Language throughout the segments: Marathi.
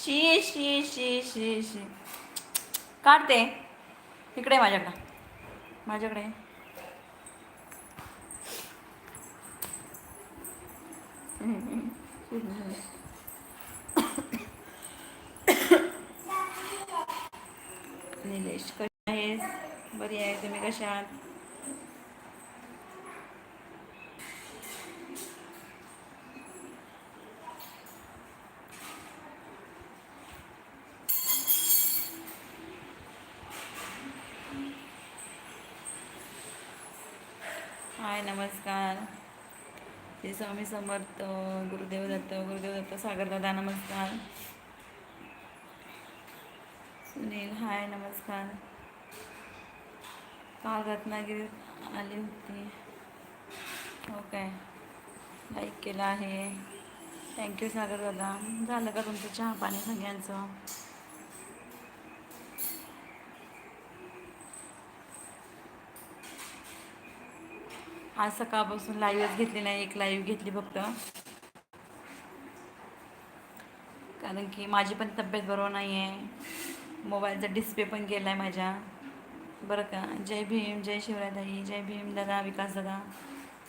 शी शी शी शी शी. काढते. इकडे माझ्याकडं. माझ्याकडे निलेश कशी आहेस बरी आहे? तुम्ही कशा आहात? हाय नमस्कार. श्री स्वामी समर्थ गुरुदेव दत्त गुरुदेव दत्त सागर दादा नमस्कार. सुनील हाय नमस्कार. काल रत्नागिरीत आली होती. हो काय? लाईक केलं आहे. थँक्यू सागर दादा. झालं का तुमचं चहा पाणी सगळ्यांचं? आज सकाळपासून लाईव्हच घेतली नाही एक लाईव्ह घेतली फक्त. कारण की माझी पण तब्येत बरोबर नाही आहे मोबाईलचा डिस्प्ले पण गेला आहे माझ्या. बरं का? जय भीम जय शिवरायताई जय भीम दादा विकास दादा.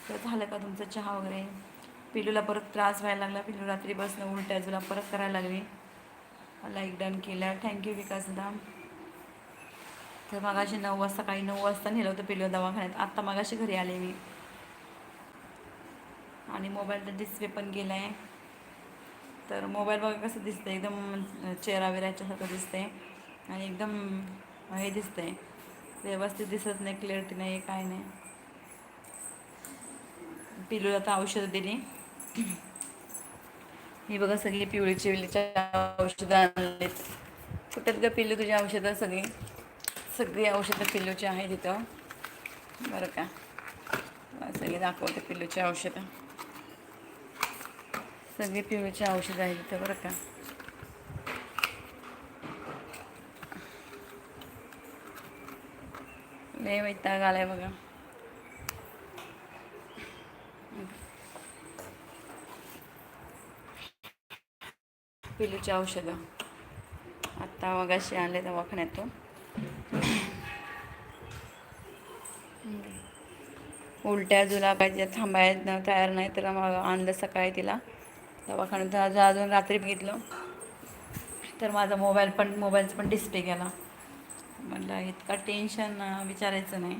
तर झालं का तुमचं चहा वगैरे? पिलूला परत त्रास व्हायला लागला. पिलू रात्री बसणं उलट्या जुला परत करायला लागली. लाईक डन केलं. थँक्यू विकास दादा. तर मगाशी नऊ वाजता काही नऊ वाजता नेलं होतं पिलू दवाखान्यात. आत्ता मगाशी घरी आले मी. आणि मोबाईलचा डिस्प्ले पण गेला आहे तर मोबाईल बघा कसं दिसतं एकदम चेहरा विराच्यासारखं दिसतंय. आणि एकदम हे दिसतंय. व्यवस्थित दिसत नाही क्लिअरिटी नाही काय नाही. पिलूला तर औषधं दिली. ही बघा सगळी पिवळी चिवळीच्या औषधं आणलीत. कुठेत ग पिल्लू तुझी औषधं सगळी? सगळी औषधं पिलूची आहेत तिथं बरं का. सगळी दाखवते पिलूची औषधं. सगळी पिवळीचे औषधं आहेत तिथं बरं का. लय वैताग आलाय बघा. पिलूची औषधं. आत्ता मगाशी आणले दवाखान्यातून उलट्या जुला पाहिजे थांबायला तयार नाही तर मग आणलं सकाळी तिला. दवाखान्यात. आज अजून रात्री बघितलं. तर माझा मोबाईल पण मोबाईलचा पण डिस्प्ले गेला. म्हटलं इतका टेन्शन विचारायचं नाही.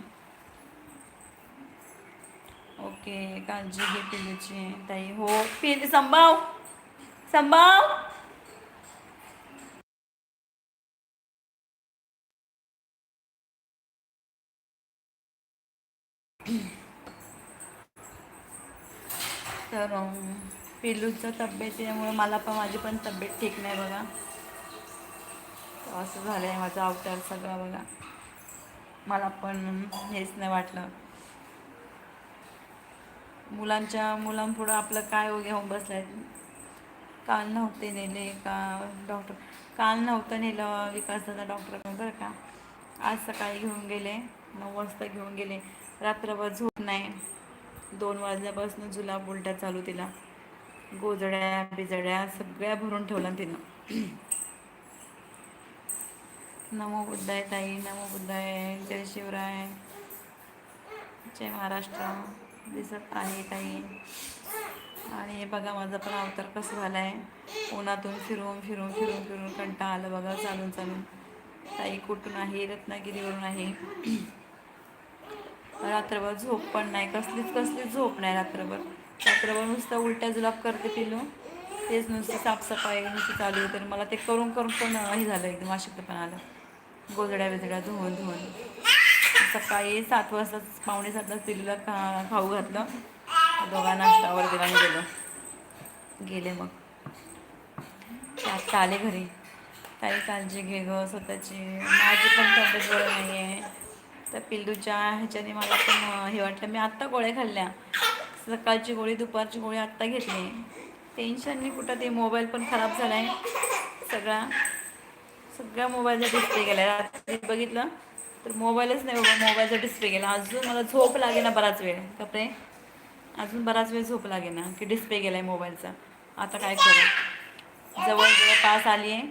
ओके काळजी घे पिलूची. ताई हो पिल संभाव! संभाव! तर पिलूचं तब्येत त्यामुळं मला पण माझी पण तब्येत ठीक नाही बघा. असं झालं आहे माझा अवतार सगळा बघा. मला पण हेच नाही वाटलं. मुलांच्या मुलांपुढं आपलं काय हो- घेऊन आहे काल नव्हते नेले का डॉक्टर काल नव्हतं नेलं विकास दादा डॉक्टरकडे बरं का. आज सकाळी घेऊन गेले नऊ वाजता घेऊन गेले. रात्रभर झोप नाही. दोन वाजल्यापासून जुलाब उलट्या चालू तिला. गोजड्या बिजड्या सगळ्या भरून ठेवल्या तिनं. नमो बुद्धाय ताई नमो बुद्धाय जय शिवराय जय महाराष्ट्र दिसत आहे ताई. आणि हे बघा माझा पण अवतार कसं झाला आहे उन्हातून फिरून फिरून फिरून फिरून कंटाळा आलं बघा चालून चालून. ताई कुठून आहे? रत्नागिरीवरून आहे. रात्रभर झोप पण नाही. कसलीच कसलीच झोप नाही रात्रभर. रात्रभर नुसतं उलट्या जुलाब करते पिलू तेच नुसती साफसफाई नुसती चालू आहे. तर मला ते करून करून पण हे झालं एकदम अशक्त पण आलं. गोजड्या बिजड्या धुवून धुवून. सकाळी सात वाजता पावणे वाजता पिलूला खा खाऊ घातलं. दोघा नाश्तावर दिला गेलो. गेले मग. आत्ता आले घरी. काही काळजी घे ग स्वतःची. माझी पण तब्येत बरं नाही आहे तर पिल्लूच्या ह्याच्याने मला पण हे वाटलं. मी आत्ता गोळ्या खाल्ल्या. सकाळची गोळी दुपारची गोळी आत्ता घेतली. टेन्शनने कुठं ते मोबाईल पण खराब झाला आहे सगळा सगळ्या मोबाईलचा डिस्प्ले गेला रात्री बघितलं तर मोबाईलच नाही बाबा मोबाईलचा डिस्प्ले गेला. अजून मला झोप लागे ना बराच वेळ. कपडे अजून बराच वेळ झोप लागे ना की डिस्प्ले गेला आहे मोबाईलचा आता काय करू? जवळजवळ पास आली आहे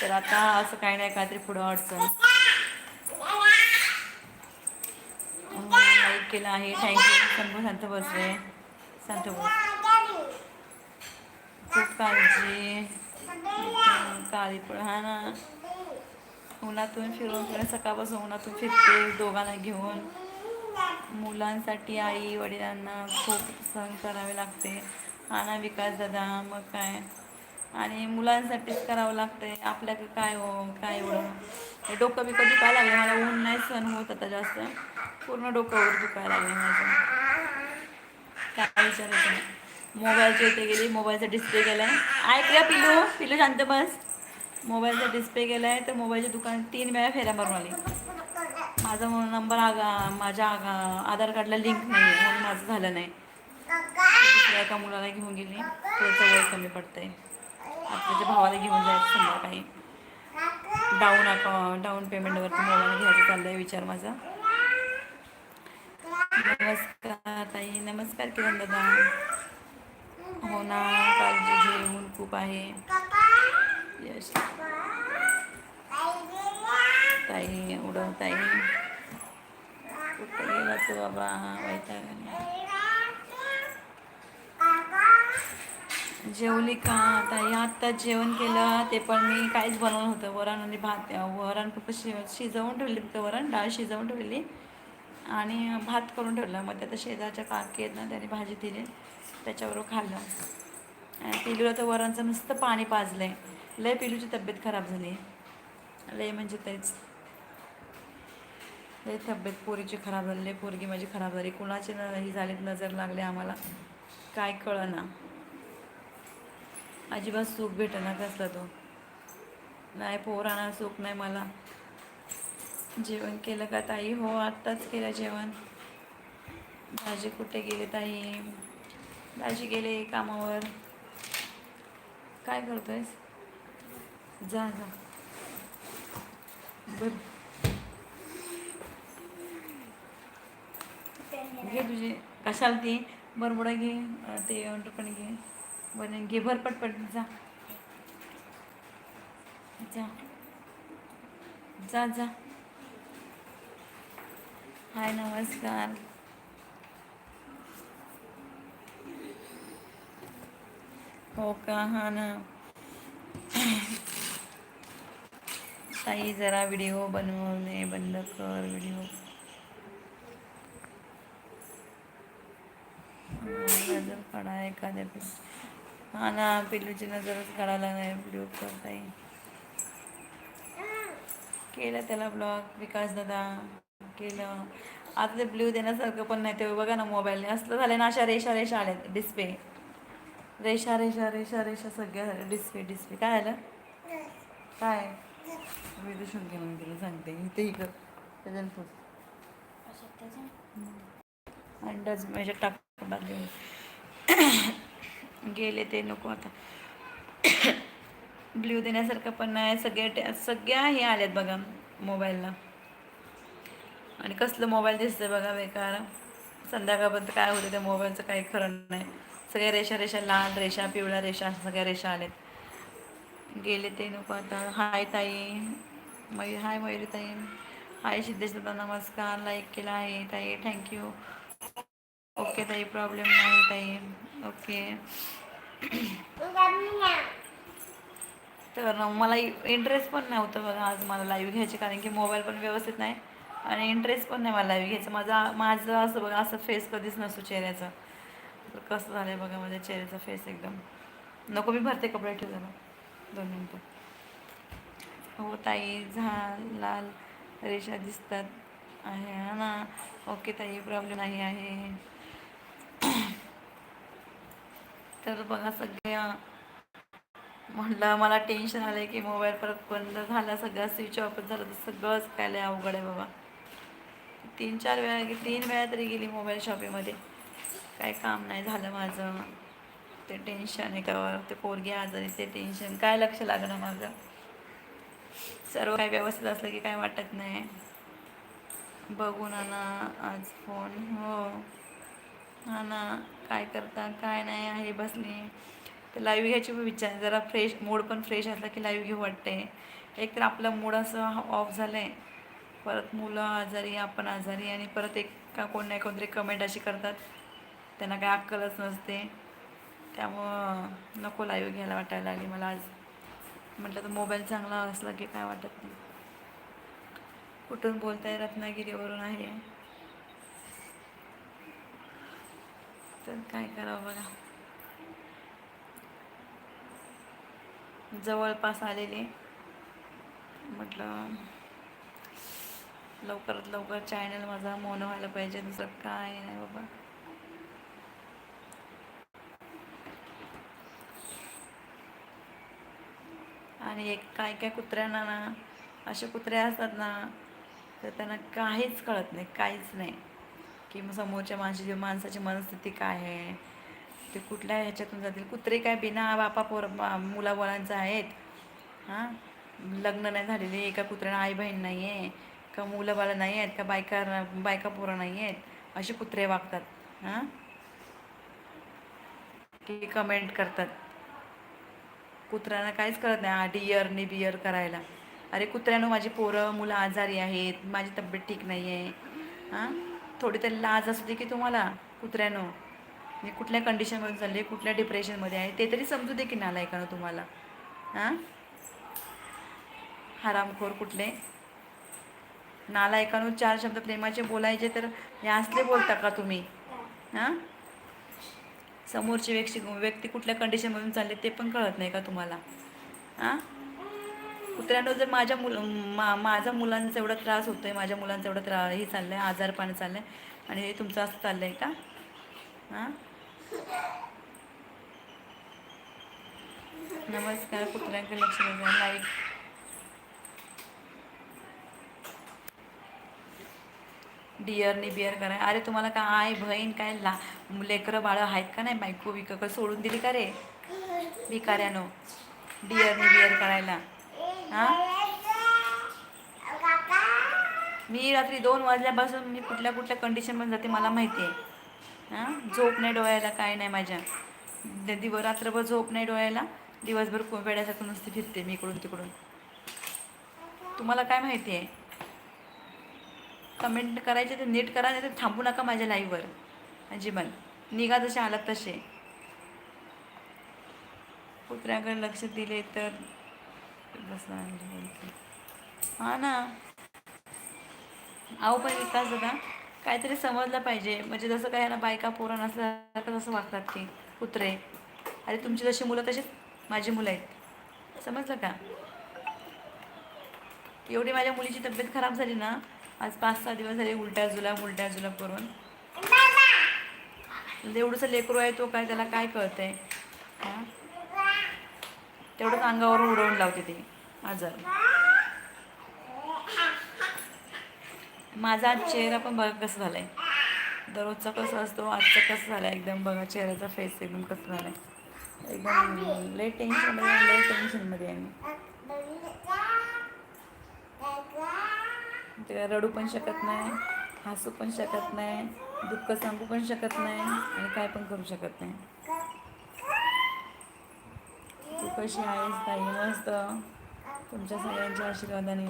तर आता असं काही नाही काहीतरी पुढं अडचण लाईक केलं आहे. थँक्यू शंभू शांत बसले शांत बस. खूप काळजी. काळी पण हा ना. उन्हातून फिरून फिरून सकाळपासून उन्हातून फिरते दोघांना घेऊन. मुलांसाठी आई वडिलांना खूप सहन करावे लागते. हा ना विकास दादा मग काय? आणि मुलांसाठीच करावं लागतंय. आपल्याकडे काय हो काय एवढं? डोकं बिकं दुखायला लागलं मला ऊन नाही सहन होत आता जास्त. पूर्ण डोक्यावर दुखायला लागलं माझं. काय विचारायचं नाही. मोबाईलच्या इथे गेली मोबाईलचा डिस्प्ले गेला आहे ऐकला पिलू पिलू शांत बस. मोबाईलचा डिस्प्ले गेला आहे तर मोबाईलच्या दुकान तीन वेळा फेऱ्या मारून आली. माझा म्हणून नंबर आगा माझ्या आगा आधार कार्डला लिंक नाही आहे म्हणून माझं झालं नाही. दुसऱ्या एका मुलाला घेऊन गेली. त्याचं वय कमी पडतं आता त्याच्या भावाला घेऊन जायचं संध्याकाळी. डाऊन अकाउंट डाऊन पेमेंटवरती मोबाईल घ्यायचं चाललं आहे विचार माझा. नमस्कार ताई नमस्कार किरण दादा. हो ना काळजी घेऊन खूप आहे. यश. ताई उडव ताई. कुठं गेला तो बाबा? वैतागाने जेवली का? ताई आत्ताच जेवण केलं. ते पण मी काहीच बनवलं होतं वरण आणि भात वरण फक्त शिजवून ठेवली फक्त वरण डाळ शिजवून ठेवली आणि भात करून ठेवला. मग त्या शेजारच्या काकी आहेत ना त्याने भाजी दिली. त्याच्याबरोबर खाल्लं. आणि पिलूला तर वरांचं नुसतं पाणी पाजलं आहे लय पिलूची तब्येत खराब झाली. लय म्हणजे तेच. लय तब्येत पोरीची खराब झाली. लय पोरगी माझी खराब झाली. कुणाची न ही झाली नजर लागले आम्हाला? काय कळना. अजिबात सुख भेटेना कसला तो. नाही पोरांना सुख नाही मला. जेवण केलं का ताई? हो आत्ताच केलं जेवण. भाजी कुठे गेले ताई? भाजी गेले कामावर. काय करतोयस? जा जा. बर. घे तुझी. कशाला ती? बरबुडा घे ते पण घे. बरं घे भर पटपट. जा. जा. जा जा. हाय नमस्कार. हो का? हा ना. ताई जरा व्हिडिओ बनवणे बंद कर व्हिडिओ. नजर काढा एखाद्या पिल्लू. हा ना पिल्लूची नजरच काढायला नाही व्हिडिओ करताई केलं त्याला ब्लॉग विकास दादा. केलं. आता ते ब्ल्यू देण्यासारखं पण नाही ते बघा ना मोबाईलने असलं झालं ना अशा रेषा रेषा आल्या डिस्प्ले रेषा रेषा रेषा रेषा सगळ्या झाल्या. डिस्प्ले डिस्प्ले काय आलं? काय? मी ते शून केलं तुला सांगते. इथे इकडं. त्याच्यानं आणि डस्टबिन माझ्या टाक बाजूला. गेले ते नको आता. ब्ल्यू देण्यासारखं पण नाही. सगळ्या टे सगळ्या हे आल्यात बघा मोबाईलला आणि कसलं मोबाईल दिसतं बघा बेकार. संध्याकाळपर्यंत काय होतं त्या मोबाईलचं काही खरं नाही. सगळ्या रेषा रेषा लाल रेषा पिवळ्या रेषा सगळ्या रेषा आल्यात गेले ते नको आता. हाय ताई. मयूर हाय मयुरी ताई हाय सिद्धेश दादा नमस्कार. लाईक केला आहे ताई. थँक्यू ओके ताई प्रॉब्लेम नाही ताई. ओके तर मला इंटरेस्ट पण नव्हतं बघा आज मला लाईव्ह घ्यायचे कारण की मोबाईल पण व्यवस्थित नाही. आणि इंटरेस्ट पण नाही मला घ्यायचं. माझा माझं असं बघा असं फेस कधीच नसतो चेहऱ्याचा. कसं झालं आहे बघा माझ्या चेहऱ्याचा फेस एकदम. नको मी भरते कपडे ठेवलं ना. दोन मिनटं. हो ताई झा लाल रेषा दिसतात. आहे हा ना. ओके ताई प्रॉब्लेम नाही आहे. तर बघा सगळ्या म्हटलं मला टेन्शन आलं की मोबाईल परत बंद झाला सगळं स्विच ऑफच झालं तर सगळंच काय अवघड आहे बाबा. तीन चार वेळा गे तीन वेळा तरी गेली मोबाईल शॉपिंगमध्ये काय काम नाही झालं माझं. ते टेन्शन आहे का ते पोरगी आजारी ते टेन्शन काय लक्ष लागणं माझं? सर्व काय व्यवस्थित असलं की काय वाटत नाही. बघू ना आज फोन हो. हा ना काय करता काय नाही आहे बसली. तर लाईव्ह घ्यायची पण विचार जरा फ्रेश मूड पण फ्रेश असला की लाईव्ह घेऊ वाटते एक तर आपला मूड असं ऑफ झालं आहे परत मुलं आजारी आपण आजारी आणि परत एक का कोण नाही कोणतरी कमेंट अशी करतात. त्यांना काही अक्कलच नसते. त्यामुळं नको लाईव्ह घ्यायला वाटायला लागली मला आज. म्हटलं तर मोबाईल चांगला असला की काय वाटत नाही. कुठून बोलताय रत्नागिरीवरून आहे. तर काय करावं बघा. जवळपास आलेले. म्हटलं लवकरात लवकर चॅनल माझा मोन व्हायला पाहिजे. दुसरं काय नाही बाबा. आणि एक काय काय कुत्र्यांना ना असे कुत्रे असतात ना तर त्यांना काहीच कळत नाही काहीच नाही. की मग समोरच्या माणसाची माणसाची मनस्थिती काय आहे? ते कुठल्या ह्याच्यातून जातील? कुत्रे काय बिना बापा पोर बा- मुलाबाळांचं आहेत? हां? लग्न नाही झालेले एका कुत्र्याला आई बहीण नाही आहे का मुलं बाळं नाही आहेत का बायका बायका पोरं नाही आहेत असे कुत्रे वागतात हां? की कमेंट करतात. कुत्र्यांना काहीच कळत नाही हा डिअर नि बियर करायला. अरे कुत्र्यानं माझी पोरं मुलं आजारी आहेत माझी तब्येत ठीक नाही आहे हां? थोडी तरी लाज असू दे की तुम्हाला कुत्र्यानं. मी कुठल्या कंडिशनमध्ये चालले कुठल्या डिप्रेशनमध्ये आहे ते तरी समजू दे की नालायकानं तुम्हाला. हां? हरामखोर कुठले? नालायकानं चार शब्द प्रेमाचे बोलायचे तर हे असले बोलता का तुम्ही? हां. समोरची व्यक्ती व्यक्ती कुठल्या कंडिशनमधून चालले ते पण कळत नाही का तुम्हाला? हां? कुत्र्यानं जर माझ्या मुल मा माझ्या मुलांचा एवढा त्रास होतो आहे माझ्या मुलांचा एवढा त्रा हे चाललं आहे आजारपण चाललं आहे आणि हे तुमचं असं चाललं आहे का? हां? नमस्कार कुत्र्यांकडे लक्ष लाईक डिअरने बिअर करा. अरे तुम्हाला काय आय बहीण काय ला लेकरं बाळं आहेत का नाही? बायको विकं सोडून दिली का रे? भिकाऱ्यानो डिअरने बिअर करायला. हां? मी रात्री दोन वाजल्यापासून मी कुठल्या कुठल्या कंडिशनमध्ये जाते मला माहिती आहे हां? झोप नाही डोळ्याला काय नाही माझ्या. द- दिव रात्रभर झोप नाही डोळ्याला. दिवसभर को- वेड्यासारखं नुसती फिरते मी इकडून तिकडून. तुम्हाला काय माहिती आहे कमेंट करायचे ते नीट करा नाही तर थांबू नका माझ्या लाईव्हवर अजिबात. निघा जसे आलात तसे. कुत्र्याकडे लक्ष दिले तर हा ना. अहो पण विकास दादा काहीतरी समजलं पाहिजे. म्हणजे जसं काय ना बायका पोरं नसल्यासारखं तसं वागतात ते कुत्रे. अरे तुमची जशी मुलं तशीच माझी मुलं आहेत. समजलं का? एवढी माझ्या मुलीची तब्येत खराब झाली ना आज पाच सहा दिवस झाले उलट्या जुलाब उलट्या जुलाब करून. म्हणजे एवढंसं लेकरू आहे तो काय त्याला काय कळतंय? हां? तेवढंच अंगावर उडवून लावते ते आजार. माझा आज चेहरा पण बघा कसं झाला आहे दररोजचा कसं असतो आजचा कसं झाला आहे एकदम बघा चेहऱ्याचा फेस एकदम कसं झाला आहे एकदम लय टेन्शनमध्ये लय टेन्शनमध्ये आहे मी. रडू पण शकत नाही हसू पण शकत नाही दुःख सांगू पण शकत नाही आणि काय पण करू शकत नाही. तू कशी आहेस ताई? मस्त. तुमच्या सगळ्यांच्या आशीर्वादाने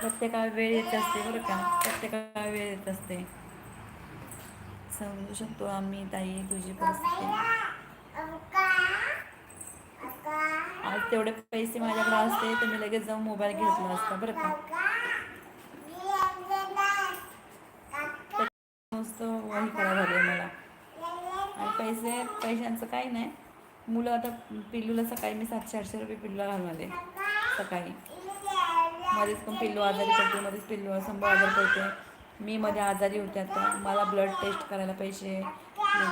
प्रत्येकाला वेळ येत असते बरं का? प्रत्येकाला वेळ येत असते. समजू शकतो आम्ही ताई तुझी परिस्थिती. आज तेवढे पैसे माझ्याकडे असते तर मी लगेच जाऊन मोबाईल घेतला असता बरं का मस्त वही करा झाली आहे मला आणि पैसे पैशांचं काही नाही. मुलं आता पिल्लूला सकाळी मी सातशे आठशे रुपये पिल्लूला घालून आले. सकाळी. मध्येच पण पिल्लू आजारी पडते मध्येच पिल्लू संभाळ आजारी पडते. मी मध्ये आजारी होते आता. मला ब्लड टेस्ट करायला पैसे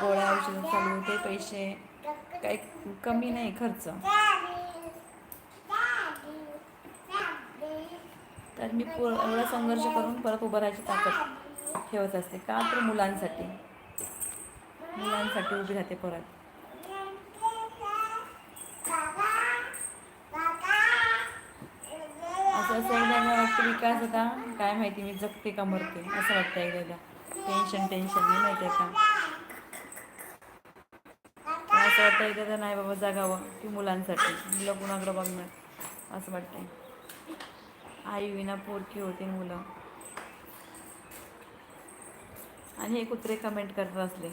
गोळ्या औषधं चालू होते पैसे. काही कमी नाही खर्च. तर मी पु एवढा संघर्ष करून परत उभं राहायची ताकद ठेवत असते. का तर मुलांसाठी. मुलांसाठी उभी राहते परत. असं असं एकदा वाटतं विकास होता काय माहिती मी जगते का मरते असं वाटतं एकदा टेन्शन टेन्शन नाही माहिती आहे का? असं वाटतं एकदा तर नाही बाबा जगावं की मुलांसाठी. मुलं कुणाकडं बघणार? असं वाटतंय. आई विना पोरकी होती मुलं? आणि हे कुत्रे कमेंट करत असले.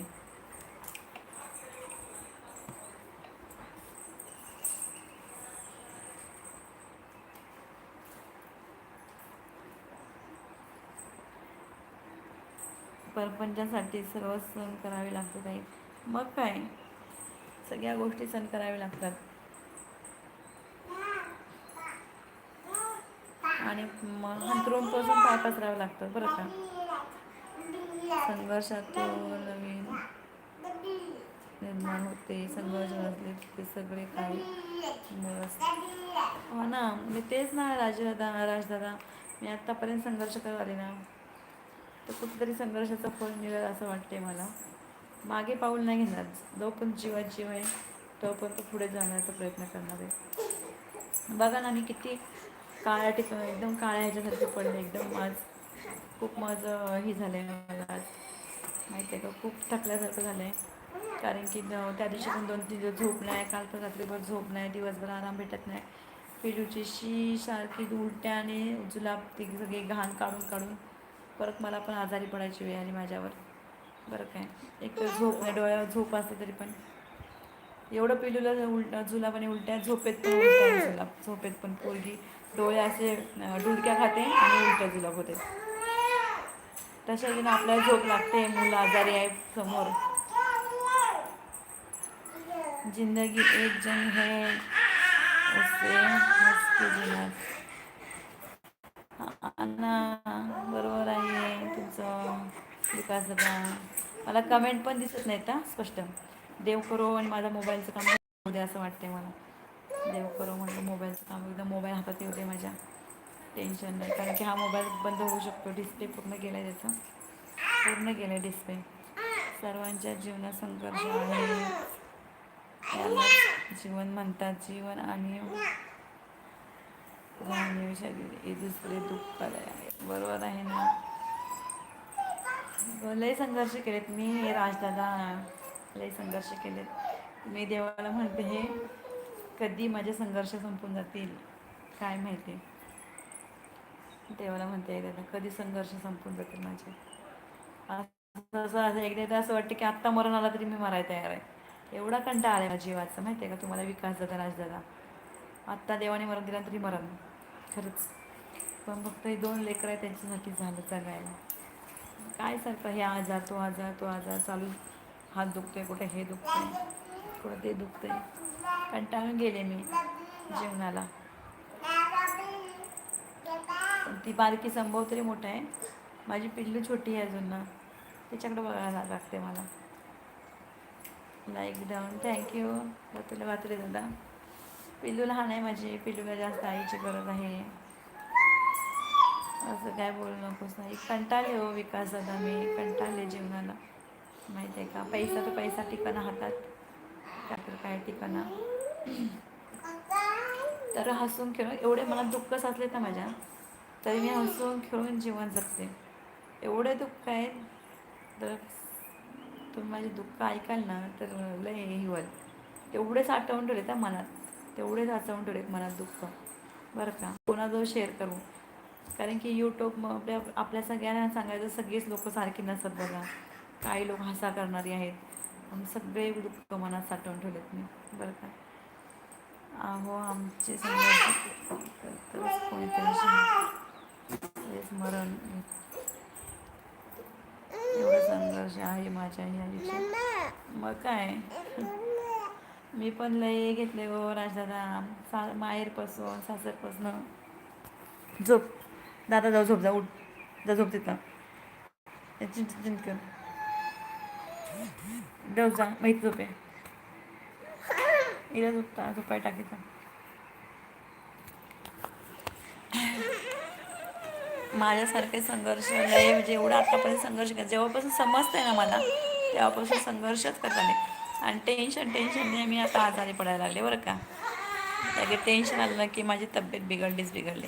परपंचासाठी सर्व सण करावे लागतात आहे मग काय? सगळ्या गोष्टी सण करावे लागतात. आणि मग हंतरून पासून पाय पसरावे लागतात बरं का? संघर्षातून नवीन निर्माण होते संघर्ष असले ते सगळे काही हो ना मी तेच ना राजदादा राजदादा. मी आत्तापर्यंत संघर्ष करत आले ना. तर कुठेतरी संघर्षाचं फळ मिळेल असं वाटते मला. मागे पाऊल नाही घेणार. जो पण जीवात जीव आहे तोपर्यंत पुढे जाण्याचा प्रयत्न करणार आहे. बघा ना मी किती काळ्या ठिकाण एकदम काळ्या ह्याच्यासारखे पडले. एकदम आज खूप माझं हे झालं आहे मला. आज माहिती आहे का? खूप थकल्यासारखं झालं आहे कारण की त्या दिवशी पण दोन तीन दिवस झोप नाही. काल तर रात्रीभर झोप नाही. दिवसभर आराम भेटत नाही. पिलूची शी सारखी उलट्या आणि जुलाब ती सगळी घाण काढून काढून परत मला पण आजारी पडायची वेळ आली माझ्यावर. बरं काय. एक तर झोप नाही डोळ्यावर झोप असते तरी पण. एवढं पिलूला उलट जुलाब आणि उलट्या झोपेत पण उलट्या जुलाब झोपेत पण पोरगी. डोळे असे डुलक्या खाते आणि उलट्या जुलाब होते. तशा जण आपल्याला झोप लागते. मुलं आजारी आहे समोर. जिंदगी एक जण है उसे हंस के ना बरोबर आहे तुमचं. विकास दादा. मला कमेंट पण दिसत नाहीत हा स्पष्ट. देव करो आणि माझा मोबाईलचं काम होऊ दे असं वाटते मला. देव करो म्हणलं मोबाईलचं काम. एकदा मोबाईल हातात येऊ दे माझ्या. टेन्शन नाही. कारण की हा मोबाईल बंद होऊ शकतो. डिस्प्ले पूर्ण गेला आहे त्याचा. पूर्ण गेला आहे डिस्प्ले सर्वांच्या जीवनात संघर्ष आहे. जीवन म्हणतात. जीवन आणि जाणीव शरीर हे दुसरे दुःखदाय आहे बरोबर आहे ना? लय संघर्ष केलेत. मी राजदादा लय संघर्ष केलेत. मी देवाला म्हणते हे कधी माझे संघर्ष संपून जातील? काय माहिती? देवाला म्हणते दादा कधी संघर्ष संपून जातील माझे? असं एकदा एकदा असं वाटतं की आत्ता मरण आला तरी मी मरायला तयार आहे. एवढा कंटाळा आला आहे जीवाचा. माहिती आहे का तुम्हाला? विकास दादा राजदादा आत्ता देवाने मरण दिला तरी मरण. खरंच. पण फक्त हे दोन लेकरं आहे त्यांच्यासाठी झालं जगायला. काय सारखं हे आजार तो आजार तो आजार चालू. हात दुखतोय कुठे हे दुखतंय कुठं ते दुखतंय. कंटाळून गेले मी जेवणाला. पण ती बारकी संभव तरी मोठा आहे. माझी पिल्लू छोटी आहे अजून ना त्याच्याकडे बघायला लागते मला. लाईक डाऊन थँक्यू तुला वाचले दादा पिल्लू लहान आहे माझी पिल्लूला जास्त आईची गरज आहे. असं काय बोलू नकोस नाही कंटाळले हो विकास दादा मी कंटाळले जीवनाला. माहिती आहे का? पैसा तर पैसा ठिकाणा हातात. काय तर काय ठिकाणा तर हसून खेळून एवढे मला दुःख साचले ना माझ्या तरी मी हसून खेळून जीवन जगते. एवढे दुःख आहेत तर तुम्ही माझे दुःख ऐकाल ना तर लय हे होईल. तेवढेच आठवून ठेवले त्या मनात. तेवढेच आठवून ठेवलेत मनात दुःख. बरं का? कोणाजवळ शेअर करू? कारण की यूट्यूब मग आपल्या आपल्या सगळ्यांना सांगायचं सगळेच लोक सारखी नसत बघा. काही लोक हसा करणारी आहेत. सगळे दुःख मनात साठवून ठेवलेत मी. बरं का? अहो आमचे संघर्ष कोणीतरी स्मरण एवढा एवढं संघर्ष आहे माझ्या ह्या आयुष्यात. मग काय? मी पण लय घेतले हो राजदादा सा माहेरपासून सासरपासून. झोप. दादा जाऊ झोप जा उठ. जा झोप तिथं. चिंत चिंत जाऊ जा. माहीत झोपे हिला झोपता झोपाय टाकीचा माझ्यासारखे संघर्ष लय म्हणजे एवढा आतापर्यंत संघर्ष जेव्हापासून समजतंय ना मला तेव्हापासून संघर्षच करत आले आणि टेन्शन टेन्शनने मी आता आजारी पडायला लागले बरं का. लगेच टेन्शन आलं ना की माझी तब्येत बिघडलीच बिघडली.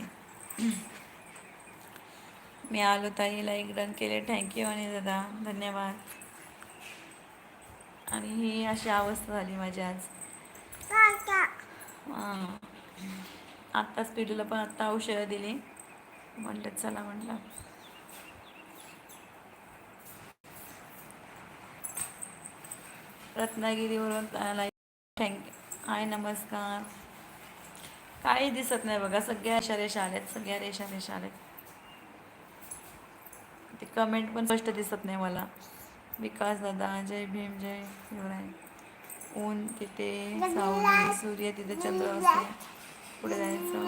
मी आलो ताईला एक डन केले. थँक्यू आणि दादा. धन्यवाद. आणि ही अशी अवस्था झाली माझी आज. हां. आत्ताच पिढीला पण आत्ता औषधं दिली. म्हटलं चला म्हटलं रत्नागिरीवरून थँक्यू हाय नमस्कार. काही दिसत नाही बघा सगळ्या रेषा रेषा आल्यात सगळ्या रेषा रेषा आल्यात. ते कमेंट पण स्पष्ट दिसत नाही मला. विकास दादा जय भीम जय शिवराय. ऊन तिथे सावली सूर्य तिथे चंद्र असते पुढे जायचं.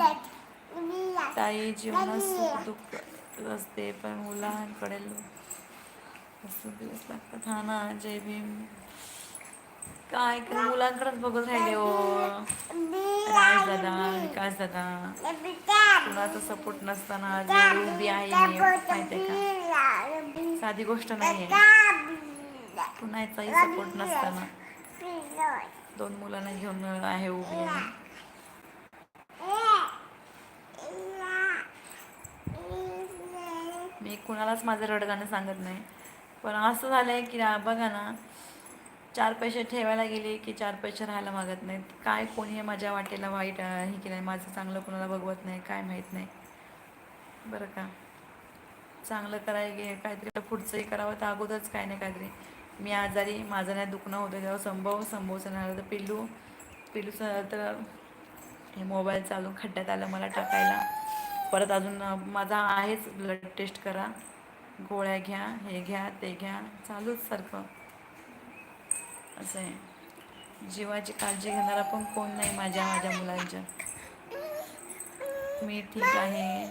ताई जीवनात सुख दुःख असते पण मुलांकडे असं दिवस लागतात. हा ना जय भीम. काय कर मुलांकडेच बघत राहिले हो. राज दादा विकास दादा? कुणाचा सपोर्ट नसताना आज उभी आहे माहिती का? साधी गोष्ट नाही आहे कुणाचाही सपोर्ट नसताना. दोन मुलांना घेऊन आहे उभी मी कुणालाच माझं रडगाणं सांगत नाही. पण असं झालं आहे की बघा ना चार पैसे ठेवायला गेले की चार पैसे राहायला मागत नाहीत? काय कोणी माझ्या वाटेला वाईट हे केलं माझं चांगलं कोणाला बघवत नाही काय माहीत नाही. बरं का? चांगलं करायला गे काहीतरी पुढचंही करावं तर अगोदरच काय नाही काहीतरी. मी आजारी माझं नाही दुखणं होतं तेव्हा संभव संभवचं नाही तर पिल्लू पिल्लूचं तर हे मोबाईल चालून खड्ड्यात आलं मला टाकायला. परत अजून माझा आहेच ब्लड टेस्ट करा. गोळ्या घ्या हे घ्या ते घ्या चालूच सारखं. असं आहे. जीवाची काळजी घेणारा पण कोण नाही माझ्या माझ्या मुलांच्या. मी ठीक आहे.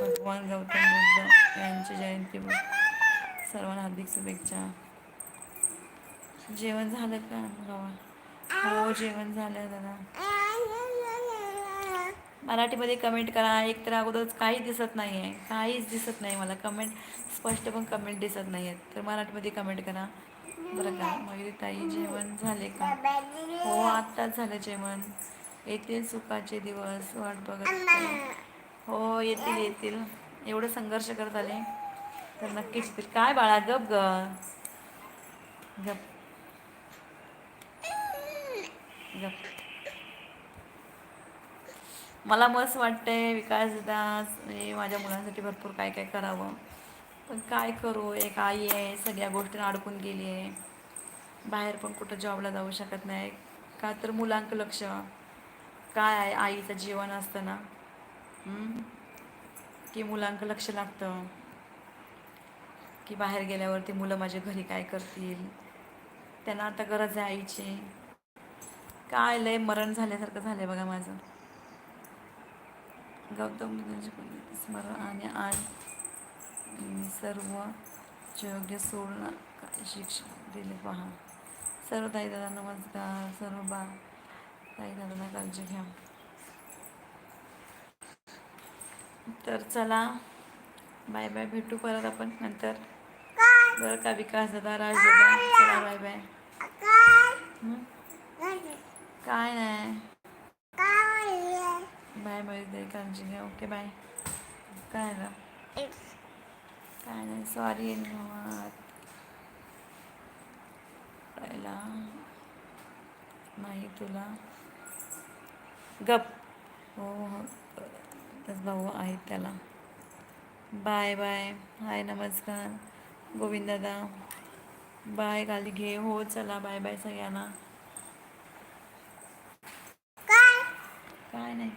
भगवान गौतम बुद्ध यांची जयंती सर्वांना हार्दिक शुभेच्छा. जेवण झालं का गावा? हो जेवण झालं दादा. मराठीमध्ये कमेंट करा. एक तर अगोदरच काहीच दिसत नाही आहे काहीच दिसत नाही मला. कमेंट स्पष्ट पण कमेंट दिसत नाही आहेत तर मराठीमध्ये कमेंट करा. बरं का? मयुरी ताई जेवण झाले का? हो आत्ताच झालं जेवण. येतील सुखाचे दिवस वाट बघत हो येतील येतील. एवढं संघर्ष करत आले. तर नक्कीच येतील. काय बाळा गप ग. गप. गप. मला मस्त वाटतंय विकास दास हे माझ्या मुलांसाठी भरपूर काय काय करावं. पण काय करू? एक आई आहे सगळ्या गोष्टींना अडकून गेली आहे. बाहेर पण कुठं जॉबला जाऊ शकत नाही. का तर मुलांक लक्ष. काय आहे? आईचं जीवन असतं ना. की मुलांक लक्ष लागतं. की बाहेर गेल्यावरती मुलं माझ्या घरी काय करतील? त्यांना आता गरज आहे आईची. काय लय मरण झाल्यासारखं झालंय बघा माझं. गौतम बुद्धांची स्मरण आणि आज सर्व योग्य सोडणं काय शिक्षण दिले पहा. सर्व ताई दादा नमस्कार सर्व बा ताई दादांना काळजी घ्या. तर चला बाय बाय भेटू परत आपण नंतर. बरं का विकास दादा राज दादा चला बाय बाय. काय नाही. बाय बाय काळजी घ्या. Okay bye. काय ना काय नाही सॉरी पहिला नाही तुला गप हो हो भाऊ आहेत त्याला बाय बाय हाय नमस्कार गोविंद दादा बाय खाली घे हो चला बाय बाय सगळ्यांना काय नाही